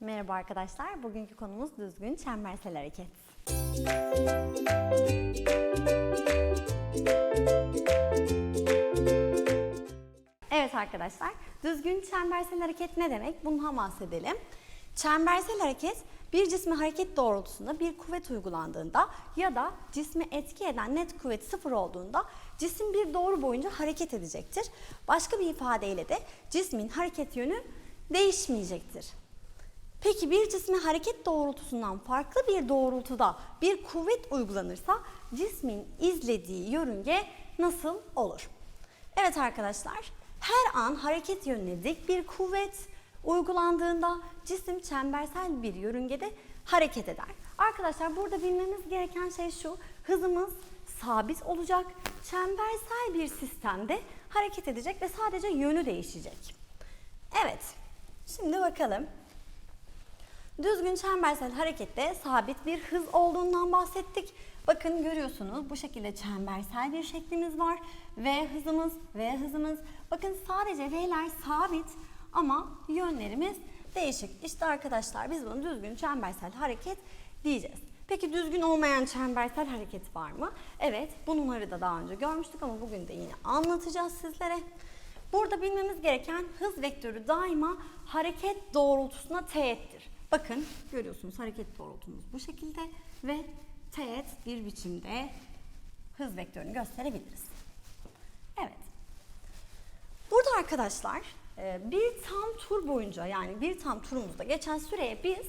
Merhaba arkadaşlar. Bugünkü konumuz düzgün çembersel hareket. Evet arkadaşlar, düzgün çembersel hareket ne demek? Bundan bahsedelim. Çembersel hareket bir cismi hareket doğrultusunda bir kuvvet uygulandığında ya da cismi etki eden net kuvvet sıfır olduğunda cisim bir doğru boyunca hareket edecektir. Başka bir ifadeyle de cismin hareket yönü değişmeyecektir. Peki bir cisme hareket doğrultusundan farklı bir doğrultuda bir kuvvet uygulanırsa cismin izlediği yörünge nasıl olur? Evet arkadaşlar, her an hareket yönüne dik bir kuvvet uygulandığında cisim çembersel bir yörüngede hareket eder. Arkadaşlar burada bilmemiz gereken şey şu, hızımız sabit olacak, çembersel bir sistemde hareket edecek ve sadece yönü değişecek. Evet, şimdi bakalım. Düzgün çembersel harekette sabit bir hız olduğundan bahsettik. Bakın görüyorsunuz bu şekilde çembersel bir şeklimiz var. V hızımız, V hızımız. Bakın sadece V'ler sabit ama yönlerimiz değişik. İşte arkadaşlar biz bunu düzgün çembersel hareket diyeceğiz. Peki düzgün olmayan çembersel hareket var mı? Evet, bunları da daha önce görmüştük ama bugün de yine anlatacağız sizlere. Burada bilmemiz gereken hız vektörü daima hareket doğrultusuna teğettir. Bakın görüyorsunuz hareket doğrultumuz bu şekilde ve teğet bir biçimde hız vektörünü gösterebiliriz. Evet. Burada arkadaşlar e, bir tam tur boyunca yani bir tam turumuzda geçen süreye biz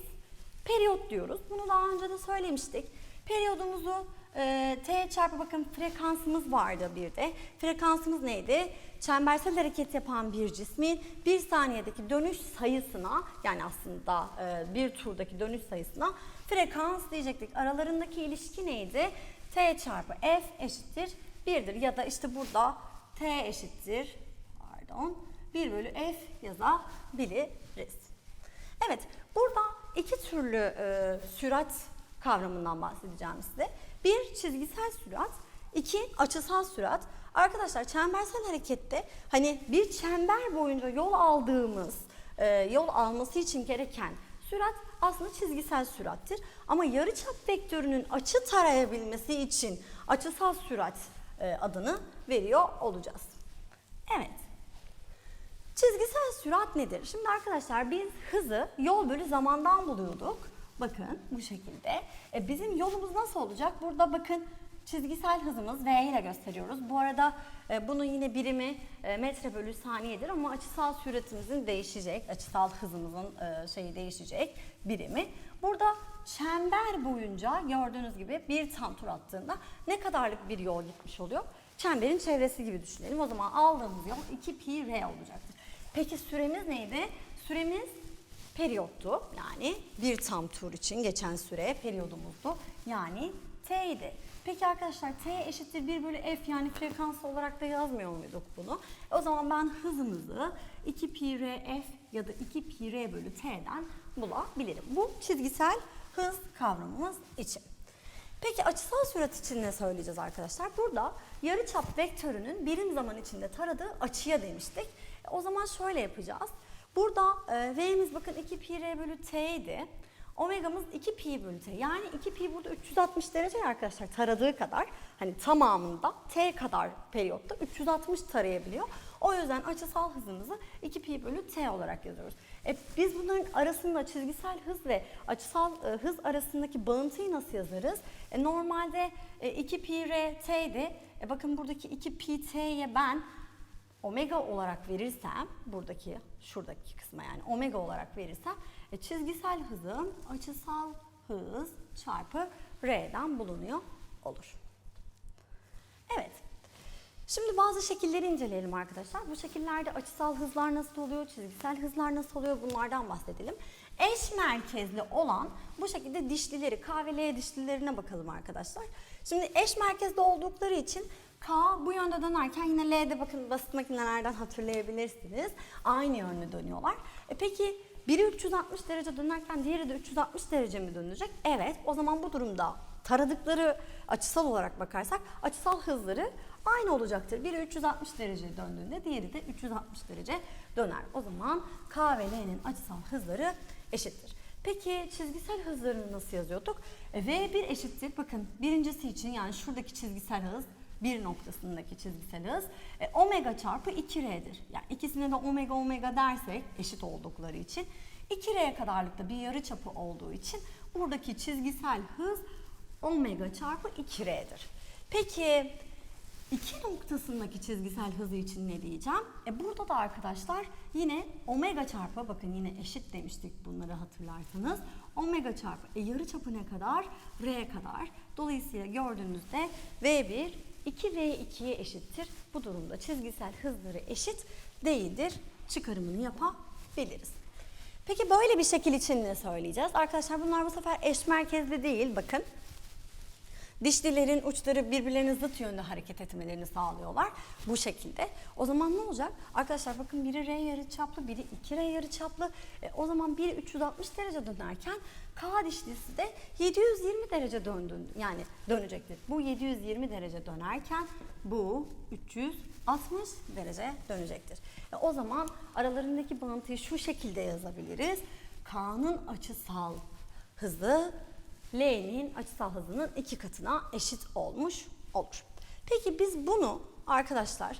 periyot diyoruz. Bunu daha önce de söylemiştik. Periyodumuzu e, T çarpı bakın frekansımız vardı bir de. Frekansımız neydi? Çembersel hareket yapan bir cismin bir saniyedeki dönüş sayısına yani aslında e, bir turdaki dönüş sayısına frekans diyecektik. Aralarındaki ilişki neydi? T çarpı F eşittir 1'dir ya da işte burada T eşittir pardon 1 bölü F yazabiliriz. Evet burada iki türlü e, sürat kavramından bahsedeceğim size. Bir çizgisel sürat, iki açısal sürat. Arkadaşlar çembersel harekette hani bir çember boyunca yol aldığımız, e, yol alması için gereken sürat aslında çizgisel sürattir. Ama yarıçap vektörünün açı tarayabilmesi için açısal sürat e, adını veriyor olacağız. Evet. Çizgisel sürat nedir? Şimdi arkadaşlar biz hızı yol bölü zamandan buluyorduk. Bakın bu şekilde. E, bizim yolumuz nasıl olacak? Burada bakın çizgisel hızımız V ile gösteriyoruz. Bu arada e, bunun yine birimi e, metre bölü saniyedir ama açısal süratimizin değişecek, açısal hızımızın e, şeyi değişecek birimi. Burada çember boyunca gördüğünüz gibi bir tam tur attığında ne kadarlık bir yol gitmiş oluyor? Çemberin çevresi gibi düşünelim. O zaman aldığımız yol 2 pi r olacaktır. Peki süremiz neydi? Süremiz periyottu. Yani bir tam tur için geçen süre periyodumuzdu. Yani t idi. Peki arkadaşlar t eşittir 1 bölü f yani frekans olarak da yazmıyor muyduk bunu? E o zaman ben hızımızı 2 pi r f ya da 2 pi r bölü t'den bulabilirim. Bu çizgisel hız kavramımız için. Peki açısal sürat için ne söyleyeceğiz arkadaşlar? Burada yarıçap vektörünün birim zaman içinde taradığı açıya demiştik. E, O zaman şöyle yapacağız. Burada e, V'miz bakın 2 pi r bölü t. Omega'mız 2 pi bölü t. Yani 2 pi burada 360 derece arkadaşlar taradığı kadar. Hani tamamında t kadar periyotta 360 tarayabiliyor. O yüzden açısal hızımızı 2 pi bölü t olarak yazıyoruz. E, biz bunların arasında çizgisel hız ve açısal e, hız arasındaki bağıntıyı nasıl yazarız? E, normalde e, 2 pi r t'ydi. E, bakın buradaki 2 pi t'ye ben omega olarak verirsem buradaki şuradaki kısma yani omega olarak verirsem e, çizgisel hızın açısal hız çarpı r'den bulunuyor olur. Evet. Şimdi bazı şekilleri inceleyelim arkadaşlar. Bu şekillerde açısal hızlar nasıl oluyor, çizgisel hızlar nasıl oluyor bunlardan bahsedelim. Eş merkezli olan bu şekilde dişlileri, K ve L dişlilerine bakalım arkadaşlar. Şimdi eş merkezli oldukları için K bu yönde dönerken yine L'de bakın basit makinelerden hatırlayabilirsiniz. Aynı yönde dönüyorlar. E peki biri 360 derece dönerken diğeri de 360 derece mi dönecek? Evet. O zaman bu durumda taradıkları açısal olarak bakarsak açısal hızları aynı olacaktır. Biri 360 derece döndüğünde diğeri de 360 derece döner. O zaman K ve L'nin açısal hızları eşittir. Peki çizgisel hızlarını nasıl yazıyorduk? E, V1 eşittir. Bakın birincisi için yani şuradaki çizgisel hız bir noktasındaki çizgisel hız e, omega çarpı 2R'dir. Yani ikisine de omega omega dersek eşit oldukları için 2R kadarlıkta bir yarı çapı olduğu için buradaki çizgisel hız omega çarpı 2R'dir. Peki iki noktasındaki çizgisel hızı için ne diyeceğim? E burada da arkadaşlar yine omega çarpı bakın yine eşit demiştik bunları hatırlarsanız. Omega çarpı e, yarı çapı ne kadar? R kadar. Dolayısıyla gördüğünüzde V1 2V2'ye eşittir. Bu durumda çizgisel hızları eşit değildir. Çıkarımını yapabiliriz. Peki böyle bir şekil için ne söyleyeceğiz? Arkadaşlar bunlar bu sefer eş merkezli değil bakın. Dişlilerin uçları birbirlerine zıt yönde hareket etmelerini sağlıyorlar bu şekilde. O zaman ne olacak? Arkadaşlar bakın biri R yarıçaplı, biri 2R yarıçaplı. E, o zaman biri 360 derece dönerken K dişlisi de 720 derece döndü. Yani dönecektir. Bu 720 derece dönerken bu 360 derece dönecektir. E, o zaman aralarındaki bağıntıyı şu şekilde yazabiliriz. K'nın açısal hızı L'nin açısal hızının iki katına eşit olmuş olur. Peki biz bunu arkadaşlar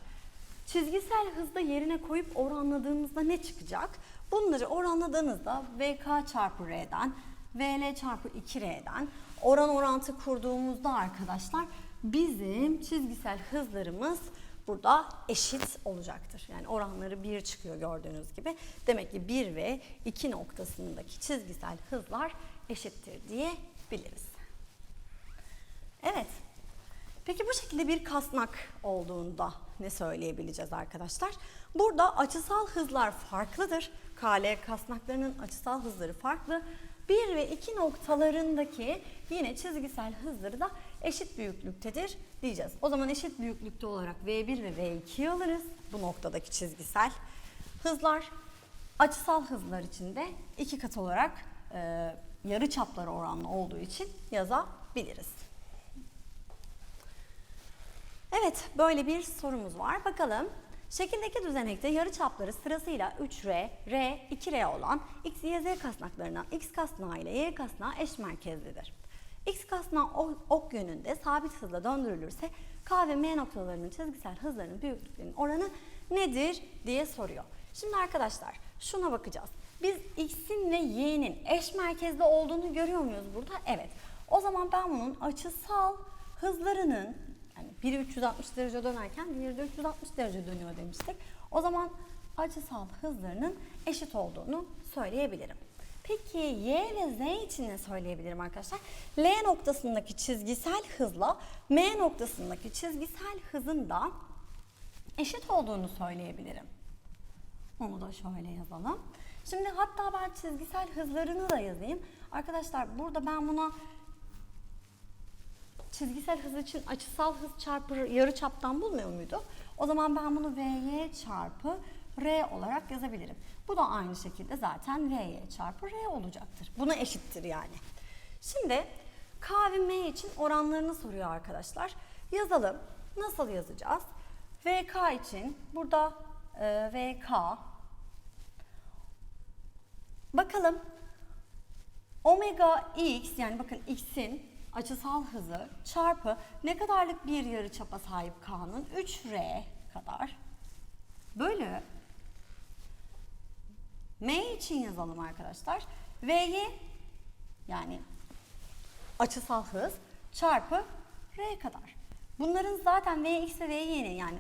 çizgisel hızda yerine koyup oranladığımızda ne çıkacak? Bunları oranladığınızda VK çarpı R'den, VL çarpı 2R'den oran orantı kurduğumuzda arkadaşlar bizim çizgisel hızlarımız burada eşit olacaktır. Yani oranları 1 çıkıyor gördüğünüz gibi. Demek ki 1 ve 2 noktasındaki çizgisel hızlar eşittir diyebiliriz. Evet. Peki bu şekilde bir kasnak olduğunda ne söyleyebileceğiz arkadaşlar? Burada açısal hızlar farklıdır. KL kasnaklarının açısal hızları farklı. 1 ve 2 noktalarındaki yine çizgisel hızları da eşit büyüklüktedir diyeceğiz. O zaman eşit büyüklükte olarak V1 ve V2'yi alırız. Bu noktadaki çizgisel hızlar. Açısal hızlar için de iki kat olarak e, yarı çapları oranlı olduğu için yazabiliriz. Evet, böyle bir sorumuz var. Bakalım. Şekildeki düzenekte yarı çapları sırasıyla 3R, R, 2R olan X, Y, Z kasnaklarından X kasnağı ile Y kasnağı eş merkezlidir. X kasnağı ok yönünde sabit hızla döndürülürse K ve M noktalarının çizgisel hızlarının büyüklüklerinin oranı nedir diye soruyor. Şimdi arkadaşlar şuna bakacağız. Biz X'in ve Y'nin eş merkezli olduğunu görüyor muyuz burada? Evet. O zaman ben bunun açısal hızlarının yani biri 360 derece dönerken diğeri de 360 derece dönüyor demiştik. O zaman açısal hızlarının eşit olduğunu söyleyebilirim. Peki Y ve Z için ne söyleyebilirim arkadaşlar? L noktasındaki çizgisel hızla M noktasındaki çizgisel hızın da eşit olduğunu söyleyebilirim. Onu da şöyle yazalım. Şimdi hatta ben çizgisel hızlarını da yazayım. Arkadaşlar burada ben buna çizgisel hız için açısal hız çarpı yarı çaptan bulmuyor muydu? O zaman ben bunu Vy çarpı R olarak yazabilirim. Bu da aynı şekilde zaten Vy çarpı R olacaktır. Buna eşittir yani. Şimdi K ve M için oranlarını soruyor arkadaşlar. Yazalım. Nasıl yazacağız? VK için burada e, VK Bakalım omega x yani bakın x'in açısal hızı çarpı ne kadarlık bir yarıçapa sahip K'nın 3R kadar bölü M için yazalım arkadaşlar. V'yi yani açısal hız çarpı R kadar. Bunların zaten Vx ve Vy'nin yani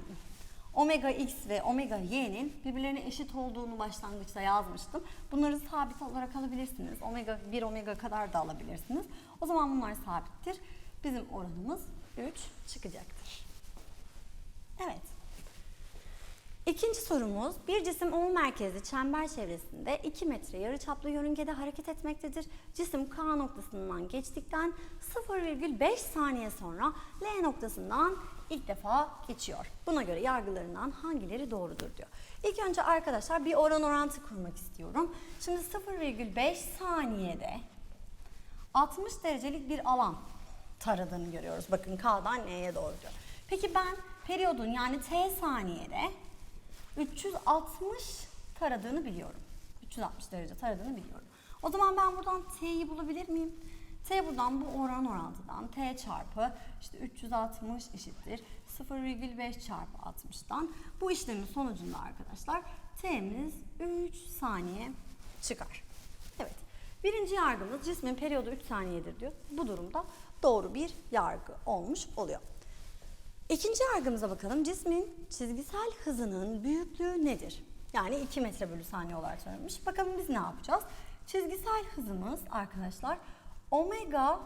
omega x ve omega y'nin birbirlerine eşit olduğunu başlangıçta yazmıştım. Bunları sabit olarak alabilirsiniz. Omega 1 omega kadar da alabilirsiniz. O zaman bunlar sabittir. Bizim oranımız 3 çıkacaktır. Evet. İkinci sorumuz, bir cisim O merkezli çember çevresinde 2 metre yarıçaplı yörüngede hareket etmektedir. Cisim K noktasından geçtikten 0,5 saniye sonra L noktasından ilk defa geçiyor. Buna göre yargılarından hangileri doğrudur diyor. İlk önce arkadaşlar bir oran orantı kurmak istiyorum. Şimdi 0,5 saniyede 60 derecelik bir alan taradığını görüyoruz. Bakın K'dan N'ye doğru diyor. Peki ben periyodun yani T saniyede 360 taradığını biliyorum. 360 derece taradığını biliyorum. O zaman ben buradan T'yi bulabilir miyim? T buradan bu oran orantıdan T çarpı işte 360 eşittir 0,5 çarpı 60'tan bu işlemin sonucunda arkadaşlar T'miz 3 saniye çıkar. Evet. Birinci yargımız cismin periyodu 3 saniyedir diyor. Bu durumda doğru bir yargı olmuş oluyor. İkinci yargımıza bakalım. Cismin çizgisel hızının büyüklüğü nedir? Yani 2 metre bölü saniye olarak söylenmiş. Bakalım biz ne yapacağız? Çizgisel hızımız arkadaşlar omega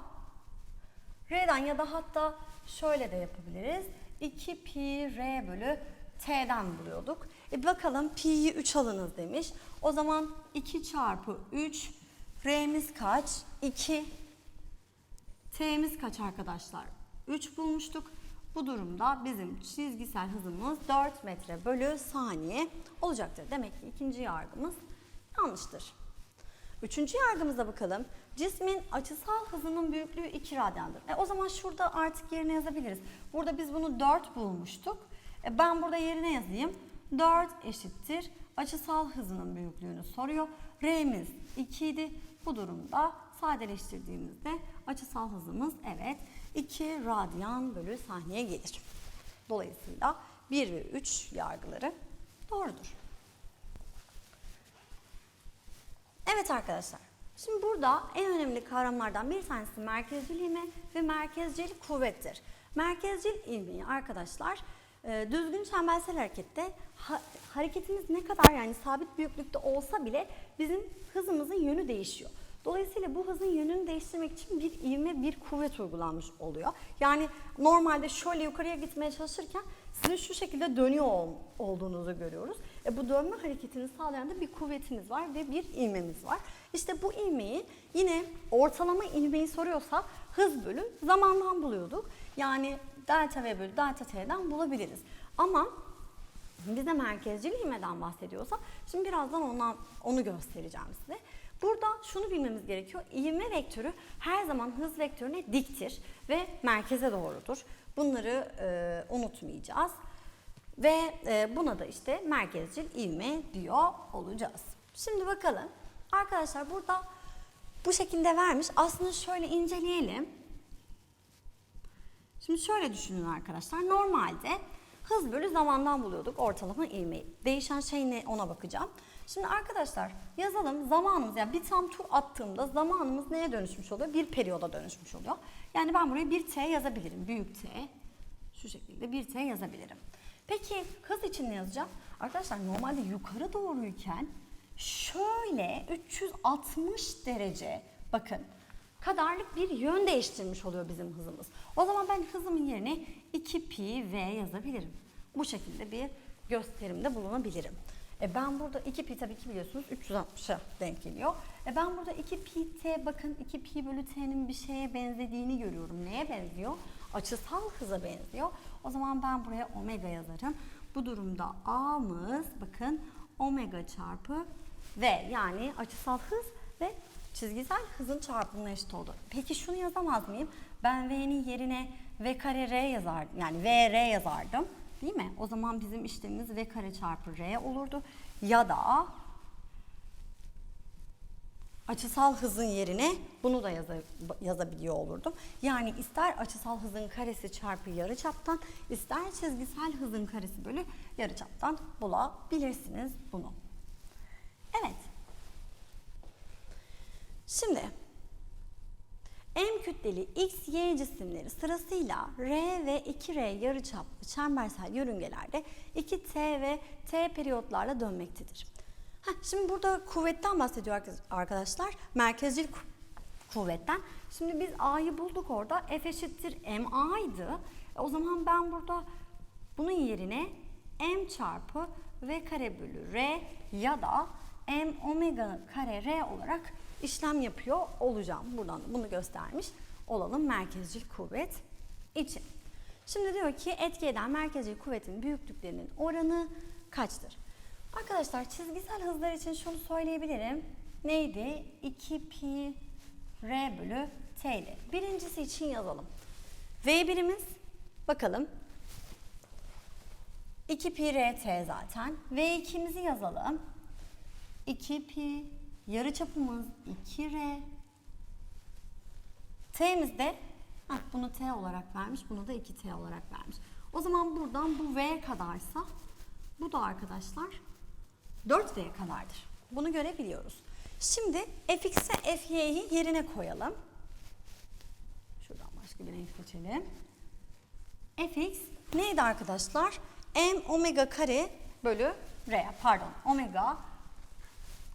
r'den ya da hatta şöyle de yapabiliriz. 2 pi r bölü t'den buluyorduk. E bakalım pi'yi 3 alınız demiş. O zaman 2 çarpı 3 r'miz kaç? 2 T'miz kaç arkadaşlar? 3 bulmuştuk. Bu durumda bizim çizgisel hızımız 4 metre bölü saniye olacaktır. Demek ki ikinci yargımız yanlıştır. Üçüncü yargımıza bakalım. Cismin açısal hızının büyüklüğü 2 radyandır. E, o zaman şurada artık yerine yazabiliriz. Burada biz bunu 4 bulmuştuk. E, ben burada yerine yazayım. 4 eşittir. Açısal hızının büyüklüğünü soruyor. R'miz 2 idi. Bu durumda sadeleştirdiğimizde açısal hızımız evet 2 radyan bölü saniye gelir. Dolayısıyla 1 ve 3 yargıları doğrudur. Evet arkadaşlar. Şimdi burada en önemli kavramlardan bir tanesi merkezcil ivme ve merkezcil kuvvettir. Merkezcil ivmeyi arkadaşlar e, düzgün çembersel harekette ha- hareketimiz ne kadar yani sabit büyüklükte olsa bile bizim hızımızın yönü değişiyor. Dolayısıyla bu hızın yönünü değiştirmek için bir ivme, bir kuvvet uygulanmış oluyor. Yani normalde şöyle yukarıya gitmeye çalışırken sizin şu şekilde dönüyor ol- olduğunuzu görüyoruz. E bu dönme hareketini sağlayan da bir kuvvetiniz var ve bir ivmemiz var. İşte bu ivmeyi yine ortalama ivmeyi soruyorsa hız bölü zamandan buluyorduk. Yani delta V bölü delta T'den bulabiliriz. Ama bize merkezcil ivmeden bahsediyorsa şimdi birazdan ondan onu göstereceğim size. Burada şunu bilmemiz gerekiyor. İvme vektörü her zaman hız vektörüne diktir ve merkeze doğrudur. Bunları e, unutmayacağız. Ve e, buna da işte merkezcil ivme diyor olacağız. Şimdi bakalım. Arkadaşlar burada bu şekilde vermiş. Aslında şöyle inceleyelim. Şimdi şöyle düşünün arkadaşlar. Normalde hız bölü zamandan buluyorduk ortalama ivmeyi. Değişen şey ne ona bakacağım. Şimdi arkadaşlar yazalım zamanımız yani bir tam tur attığımda zamanımız neye dönüşmüş oluyor? Bir periyoda dönüşmüş oluyor. Yani ben buraya bir t yazabilirim. Büyük t. Şu şekilde bir t yazabilirim. Peki hız için ne yazacağım? Arkadaşlar normalde yukarı doğruyken şöyle 360 derece bakın kadarlık bir yön değiştirmiş oluyor bizim hızımız. O zaman ben hızımın yerine 2 pi v yazabilirim. Bu şekilde bir gösterimde bulunabilirim. E ben burada 2 pi tabii ki biliyorsunuz 360'a denk geliyor. E ben burada 2 pi t bakın 2 pi bölü t'nin bir şeye benzediğini görüyorum. Neye benziyor? Açısal hıza benziyor. O zaman ben buraya omega yazarım. Bu durumda a'mız bakın omega çarpı v yani açısal hız ve çizgisel hızın çarpımına eşit oldu. Peki şunu yazamaz mıyım? Ben v'nin yerine v kare r yazardım. Yani v r yazardım. Değil mi? O zaman bizim işlemimiz v kare çarpı r olurdu. Ya da açısal hızın yerine bunu da yaza- yazabiliyor olurdum. Yani ister açısal hızın karesi çarpı yarıçaptan, ister çizgisel hızın karesi bölü yarıçaptan bulabilirsiniz bunu. Evet. Şimdi M kütleli X, Y cisimleri sırasıyla R ve 2R yarıçaplı çembersel yörüngelerde 2T ve T periyotlarla dönmektedir. Heh, şimdi burada kuvvetten bahsediyor ark- arkadaşlar. Merkezcil ku- kuvvetten. Şimdi biz A'yı bulduk orada. F eşittir MA'ydı. E, o zaman ben burada bunun yerine M çarpı V kare bölü R ya da M omega kare R olarak işlem yapıyor olacağım. Buradan da bunu göstermiş olalım merkezcil kuvvet için. Şimdi diyor ki etki eden merkezcil kuvvetin büyüklüklerinin oranı kaçtır? Arkadaşlar çizgisel hızlar için şunu söyleyebilirim. Neydi? 2 pi r bölü t ile. Birincisi için yazalım. V birimiz bakalım 2 pi r t zaten. V2'mizi yazalım. 2 pi Yarıçapımız 2R. T'miz de heh, bunu T olarak vermiş, bunu da 2T olarak vermiş. O zaman buradan bu V kadarsa bu da arkadaşlar 4V kadardır. Bunu görebiliyoruz. Şimdi fx ve fy'yi yerine koyalım. Şuradan başka bir renk seçelim. fx neydi arkadaşlar? m omega kare bölü r pardon omega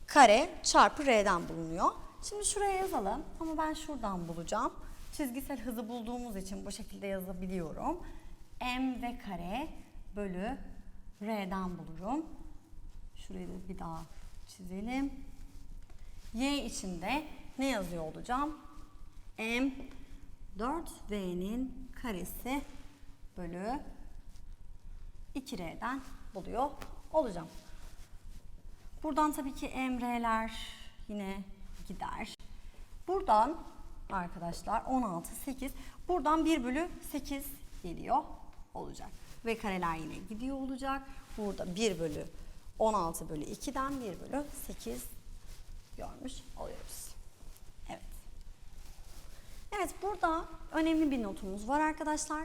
kare çarpı r'den bulunuyor. Şimdi şuraya yazalım ama ben şuradan bulacağım. Çizgisel hızı bulduğumuz için bu şekilde yazabiliyorum. m v kare bölü r'den bulurum. Şurayı da bir daha çizelim. y içinde ne yazıyor olacağım? m 4v'nin karesi bölü 2r'den buluyor olacağım. Buradan tabii ki emreler yine gider. Buradan arkadaşlar 16, 8. Buradan 1 bölü 8 geliyor olacak. Ve kareler yine gidiyor olacak. Burada 1 bölü 16 bölü 2'den 1 bölü 8 görmüş oluyoruz. Evet. Evet burada önemli bir notumuz var arkadaşlar.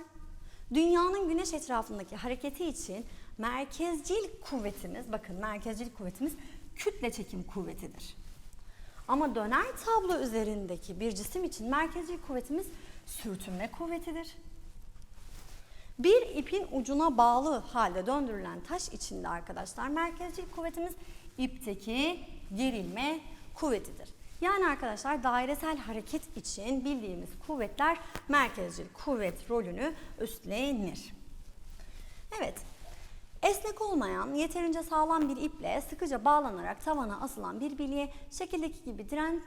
Dünyanın güneş etrafındaki hareketi için merkezcil kuvvetimiz, bakın merkezcil kuvvetimiz kütle çekim kuvvetidir. Ama döner tablo üzerindeki bir cisim için merkezcil kuvvetimiz sürtünme kuvvetidir. Bir ipin ucuna bağlı halde döndürülen taş içinde arkadaşlar merkezcil kuvvetimiz ipteki gerilme kuvvetidir. Yani arkadaşlar dairesel hareket için bildiğimiz kuvvetler merkezcil kuvvet rolünü üstlenir. Evet, esnek olmayan, yeterince sağlam bir iple sıkıca bağlanarak tavana asılan bir bilye şekildeki gibi direnç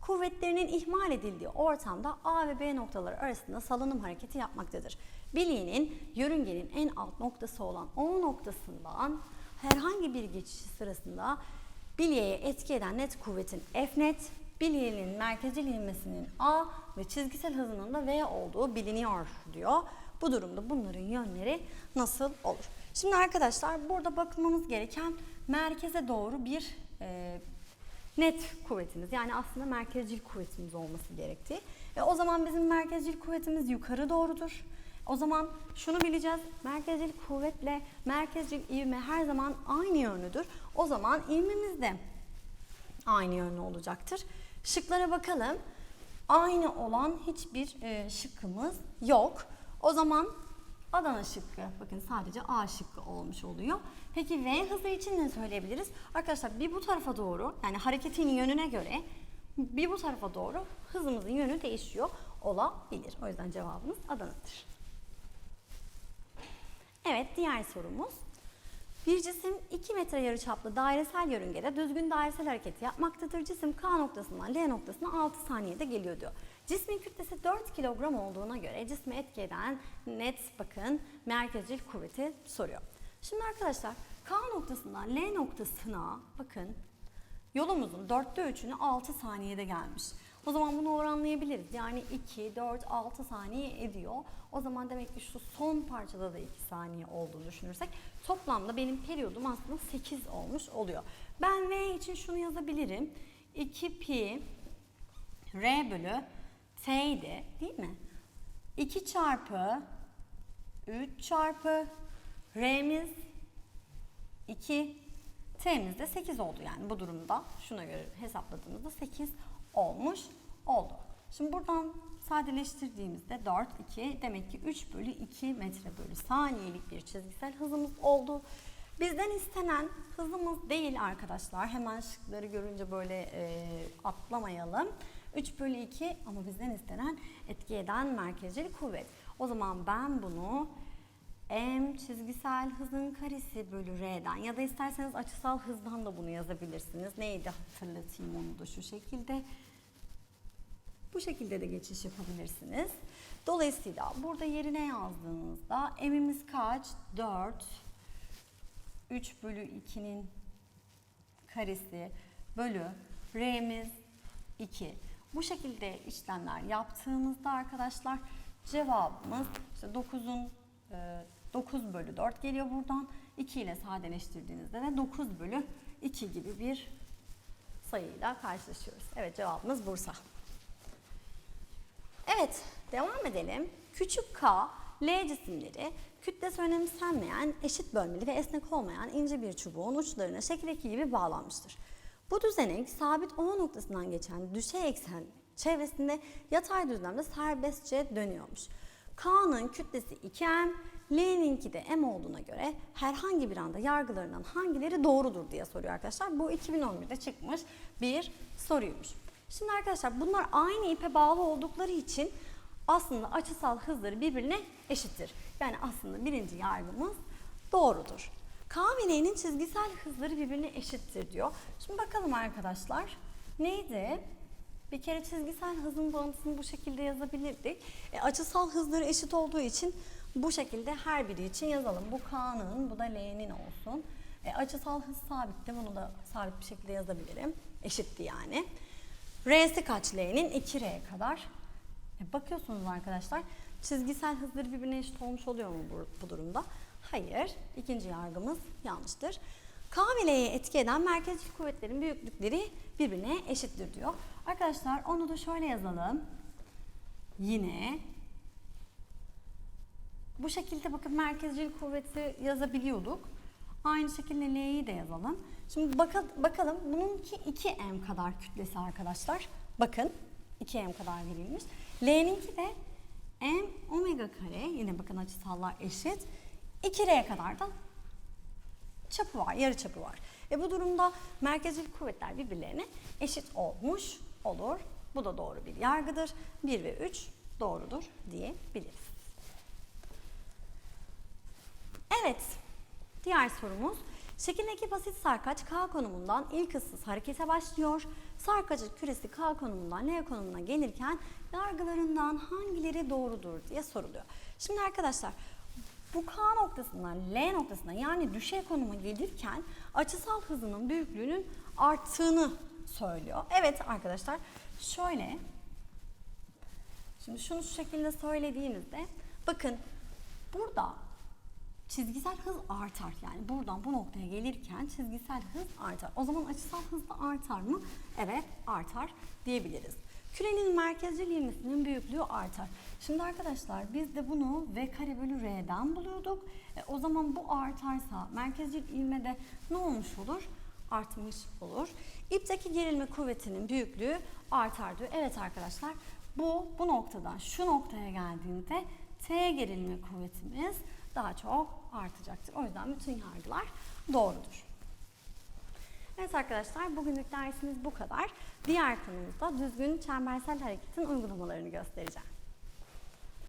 kuvvetlerinin ihmal edildiği ortamda A ve B noktaları arasında salınım hareketi yapmaktadır. Bilyenin yörüngenin en alt noktası olan O noktasından herhangi bir geçişi sırasında bilyeye etki eden net kuvvetin F net, bilyenin merkezcil ivmesinin A ve çizgisel hızının da V olduğu biliniyor diyor. Bu durumda bunların yönleri nasıl olur? Şimdi arkadaşlar burada bakmamız gereken merkeze doğru bir e, net kuvvetimiz yani aslında merkezcil kuvvetimiz olması gerektiği. E, o zaman bizim merkezcil kuvvetimiz yukarı doğrudur. O zaman şunu bileceğiz. Merkezcil kuvvetle merkezcil ivme her zaman aynı yönlüdür. O zaman ivmemiz de aynı yönlü olacaktır. Şıklara bakalım. Aynı olan hiçbir e, şıkkımız yok. O zaman Adana şıkkı, bakın sadece A şıkkı olmuş oluyor. Peki V hızı için ne söyleyebiliriz? Arkadaşlar bir bu tarafa doğru, yani hareketin yönüne göre bir bu tarafa doğru hızımızın yönü değişiyor olabilir. O yüzden cevabımız Adana'dır. Evet, diğer sorumuz. Bir cisim 2 metre yarıçaplı dairesel yörüngede düzgün dairesel hareket yapmaktadır. Cisim K noktasından L noktasına 6 saniyede geliyor diyor. Cismin kütlesi 4 kilogram olduğuna göre cisme etki eden net bakın merkezcil kuvveti soruyor. Şimdi arkadaşlar K noktasından L noktasına bakın yolumuzun 4'te 3'ünü 6 saniyede gelmiş. O zaman bunu oranlayabiliriz. Yani 2, 4, 6 saniye ediyor. O zaman demek ki şu son parçada da 2 saniye olduğunu düşünürsek toplamda benim periyodum aslında 8 olmuş oluyor. Ben V için şunu yazabilirim. 2 pi R bölü T'ydi değil mi? 2 çarpı 3 çarpı R'miz 2 T'miz de 8 oldu yani bu durumda şuna göre hesapladığımızda 8 olmuş oldu. Şimdi buradan sadeleştirdiğimizde 4, 2 demek ki 3 bölü 2 metre bölü saniyelik bir çizgisel hızımız oldu. Bizden istenen hızımız değil arkadaşlar. Hemen şıkları görünce böyle e, atlamayalım. 3 bölü 2 ama bizden istenen etki eden merkezcil kuvvet. O zaman ben bunu m çizgisel hızın karesi bölü r'den ya da isterseniz açısal hızdan da bunu yazabilirsiniz. Neydi hatırlatayım onu da şu şekilde. Bu şekilde de geçiş yapabilirsiniz. Dolayısıyla burada yerine yazdığınızda m'imiz kaç? 4 3 bölü 2'nin karesi bölü r'miz 2. Bu şekilde işlemler yaptığımızda arkadaşlar cevabımız işte 9'un 9 bölü 4 geliyor buradan. 2 ile sadeleştirdiğinizde de 9 bölü 2 gibi bir sayıyla karşılaşıyoruz. Evet cevabımız Bursa. Evet, devam edelim. Küçük k, L cisimleri kütlesi önemsenmeyen, eşit bölmeli ve esnek olmayan ince bir çubuğun uçlarına şekildeki gibi bağlanmıştır. Bu düzenek sabit O noktasından geçen düşey eksen çevresinde yatay düzlemde serbestçe dönüyormuş. K'nın kütlesi 2m, L'ninki de m olduğuna göre herhangi bir anda yargılarından hangileri doğrudur diye soruyor arkadaşlar. Bu 2011'de çıkmış bir soruymuş. Şimdi arkadaşlar bunlar aynı ipe bağlı oldukları için aslında açısal hızları birbirine eşittir. Yani aslında birinci yargımız doğrudur. K ve L'nin çizgisel hızları birbirine eşittir diyor. Şimdi bakalım arkadaşlar. Neydi? Bir kere çizgisel hızın bağıntısını bu şekilde yazabilirdik. E, açısal hızları eşit olduğu için bu şekilde her biri için yazalım. Bu K'nın, bu da L'nin olsun. E, açısal hız sabitti. Bunu da sabit bir şekilde yazabilirim. Eşitti yani. R'si kaç L'nin? 2R kadar. E, bakıyorsunuz arkadaşlar çizgisel hızları birbirine eşit olmuş oluyor mu bu, bu durumda? Hayır. İkinci yargımız yanlıştır. K ve L'ye etki eden merkezcil kuvvetlerin büyüklükleri birbirine eşittir diyor. Arkadaşlar onu da şöyle yazalım. Yine bu şekilde bakın merkezcil kuvveti yazabiliyorduk. Aynı şekilde L'yi de yazalım. Şimdi baka- bakalım bununki 2m kadar kütlesi arkadaşlar. Bakın 2m kadar verilmiş. L'ninki de m omega kare yine bakın açısallar eşit. 2r kadar da çapı var, yarı çapı var. E bu durumda merkezcil kuvvetler birbirlerine eşit olmuş olur. Bu da doğru bir yargıdır. 1 ve 3 doğrudur diyebiliriz. Evet, diğer sorumuz. Şekildeki basit sarkaç K konumundan ilk hızsız harekete başlıyor. Sarkacın küresi K konumundan L konumuna gelirken yargılarından hangileri doğrudur diye soruluyor. Şimdi arkadaşlar bu K noktasından L noktasına yani düşey konuma gelirken açısal hızının büyüklüğünün arttığını söylüyor. Evet arkadaşlar şöyle Şimdi şunu şu şekilde söylediğimizde bakın burada çizgisel hız artar. Yani buradan bu noktaya gelirken çizgisel hız artar. O zaman açısal hız da artar mı? Evet artar diyebiliriz. Kürenin merkezcil ivmesinin büyüklüğü artar. Şimdi arkadaşlar biz de bunu v kare bölü r'den buluyorduk. E, o zaman bu artarsa merkezcil ivmede ne olmuş olur? Artmış olur. İpteki gerilme kuvvetinin büyüklüğü artar diyor. Evet arkadaşlar bu bu noktadan şu noktaya geldiğinde T gerilme kuvvetimiz daha çok artacaktır. O yüzden bütün yargılar doğrudur. Evet arkadaşlar bugünlük dersimiz bu kadar. Diğer konumuzda düzgün çembersel hareketin uygulamalarını göstereceğim.